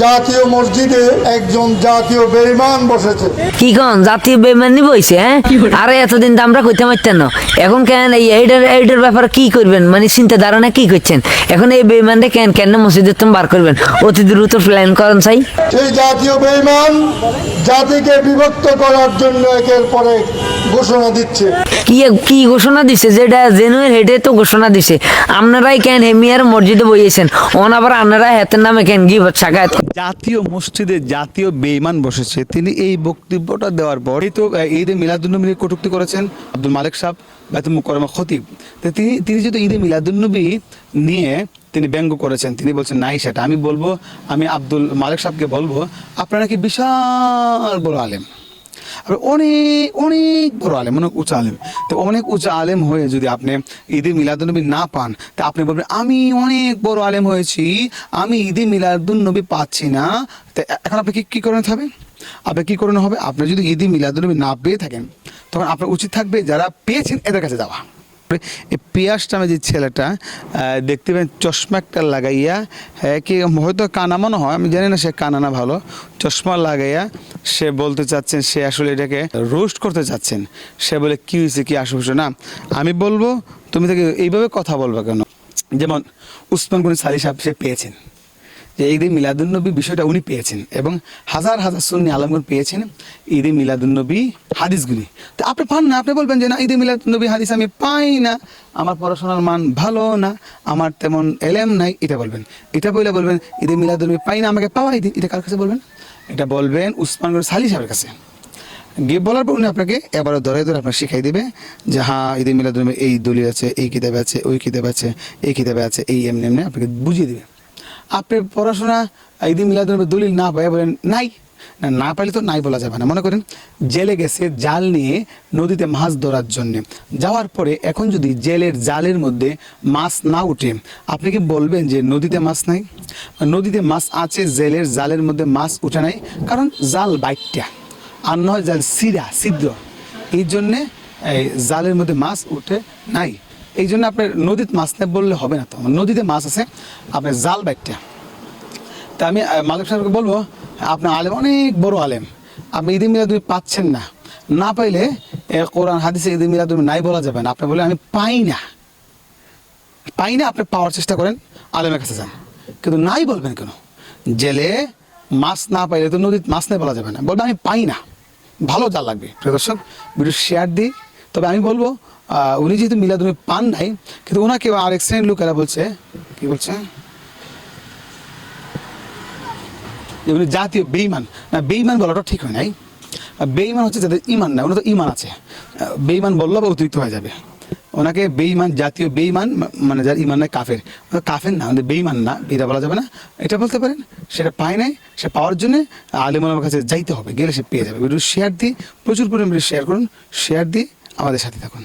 জাতীয় মসজিদে একজন জাতীয় বেঈমান বসেছে। কি কন জাতীয় বেমানি বইছে হ্যাঁ? আরে এতদিন তো আমরা কইতে পারতেন না। এখন কেন এই এইডার এইডার ব্যাপারে কি করবেন? মানে চিন্তা ধারণা কি করছেন? এখন এই বেমানটা কেন কেন মসজিদে তুমি বার করবেন? অতি দ্রুত প্ল্যান করেন চাই। সেই জাতীয় বেঈমান জাতিকে বিভক্ত করার জন্য একের পর ঘোষণা দিচ্ছে। কি কি ঘোষণা দিছে? যেটা জেনুয়ের হেডে তো ঘোষণা দিছে। আপনারাই কেন হেমিয়ার মসজিদে বইয়েছেন? অন আবার আপনারা হাতের নামে কেন জাতীয় মসজিদে জাতীয় বেঈমান বসেছে। তিনি এই বক্তব্যটা দেওয়ার পর এই তো ঈদে মিলাদুন্নবী কটূক্তি করেছেন আব্দুল মালিক সাহেব মুকরমা খতিব। তিনি তিনি যেহেতু ঈদে মিলাদুন্নবী নিয়ে তিনি ব্যঙ্গ করেছেন তিনি বলছেন নাই সেটা। আমি বলব আমি আব্দুল মালিক সাহেবকে বলব আপনারা কি বিশাল বড় আলেম? আর অনেক অনেক বড় আলেম, অনেক উঁচা আলেম। তো অনেক উঁচা আলেম হয়ে যদি আপনি ঈদে মিলাদুন্নবী না পান, তা আপনি বলবেন, আমি অনেক বড় আলেম হয়েছি, আমি ঈদে মিলাদুন্নবী পাচ্ছি না। তো এখন আপনি কি কী করতে হবে? আপনি কী করানো হবে? আপনি যদি ঈদে মিলাদুন্নবী না পেয়ে থাকেন, তখন আপনার উচিত থাকবে যারা পেয়েছেন এদের কাছে যাওয়া। এই পিয়াস নামে যে ছেলেটা দেখতে পেন চশমা একটা লাগাইয়া হ্যাঁ কি হয়তো কানা মনে হয়, আমি জানি না সে কানা না ভালো। চশমা লাগাইয়া সে বলতে চাচ্ছেন, সে আসলে এটাকে রোস্ট করতে চাচ্ছেন। সে বলে, কি হয়েছে কি আসে না, আমি বলব, তুমি তাকে এইভাবে কথা বলবে কেন? যেমন উসমান গুনি সালি সাহেব সে পেয়েছেন। যে ঈদে মিলাদুন্নবী বিষয়টা উনি পেয়েছেন এবং হাজার হাজার সুন্নি আলমগণ পেয়েছেন ঈদে মিলাদুন্নবী হাদিসগুলি। তো আপনি পান না, আপনি বলবেন যে না, ঈদে মিলাদুন্নবী হাদিস আমি পাই না, আমার পড়াশোনার মান ভালো না, আমার তেমন এলেম নাই, এটা বলবেন। এটা বলে বলবেন, ঈদে মিলাদুন্নবী পাই না, আমাকে পাওয়াই দিন, এটা কার কাছে বলবেন? এটা বলবেন উসমান গনি সালি সাহেবের কাছে। গিয়ে বলার পর উনি আপনাকে এবারও ধরে ধরে আপনাকে শিখাই দেবে যে হ্যাঁ ঈদে মিলাদুন্নবী এই দলিল আছে, এই কিতাবে আছে, ওই কিতাবে আছে, এই কিতাবে আছে, এই এমনি এমনি আপনাকে বুঝিয়ে দেবে। আপনি পড়াশোনা ঈদে মিলাদুন্নবী দলিল না পাই বলেন, নাই। না না পাইলে তো নাই বলা যাবে না। মনে করেন, জেলে গেছে জাল নিয়ে নদীতে মাছ ধরার জন্যে। যাওয়ার পরে এখন যদি জেলের জালের মধ্যে মাছ না উঠে, আপনি কি বলবেন যে নদীতে মাছ নাই? নদীতে মাছ আছে, জেলের জালের মধ্যে মাছ উঠে নাই, কারণ জাল বাইকটা আর নয় জাল সিরা, ছিদ্র। এই জন্যে জালের মধ্যে মাছ উঠে নাই। এই জন্য আপনার নদীতে মাছ নেই বললে হবে না তো। নদীতে মাছ আছে, আপনার জাল বাইকটা তা আমি মালিক সাহেবকে বলব, আপনার আলেম অনেক বড় আলেম। আপনি ঈদে মিলাদ তুমি পাচ্ছেন না। না পাইলে কোরআন হাদিসে ঈদে মিলাদ তুমি নাই বলা যাবে না। আপনি বলে আমি পাই না। পাই না, আপনি পাওয়ার চেষ্টা করেন, আলেমের কাছে যান। কিন্তু নাই বলবেন কেন? জেলে মাছ না পাইলে তো নদীতে মাছ নেই বলা যাবে না। বলবে, আমি পাই না। ভালো জাল লাগবে। প্রিয় দর্শক ভিডিও শেয়ার দিই। তবে আমি বলব উনি যেহেতু মিলাদ তুমি পান নাই, কিন্তু ওনাকে আর এক শ্রেণির লোকেরা বলছে, কি বলছে? উনি জাতীয় বেইমান না বেইমান বলাটা ঠিক হয় নাই। বেইমান হচ্ছে যাদের ইমান না ওনার তো ইমান আছে। বেইমান বললেও বা অতিরিক্ত হয়ে যাবে। ওনাকে বেইমান জাতীয় বেইমান মানে যার ইমান নাই, কাফের। কাফের না বেইমান না এটা বলা যাবে না। এটা বলতে পারেন, সেটা পায় নাই সে পাওয়ার জন্য আলিমার কাছে যাইতে হবে, গেলে সে পেয়ে যাবে। শেয়ার দিয়ে, প্রচুর পরিমাণে শেয়ার করুন শেয়ার দিয়ে আমাদের সাথে থাকুন।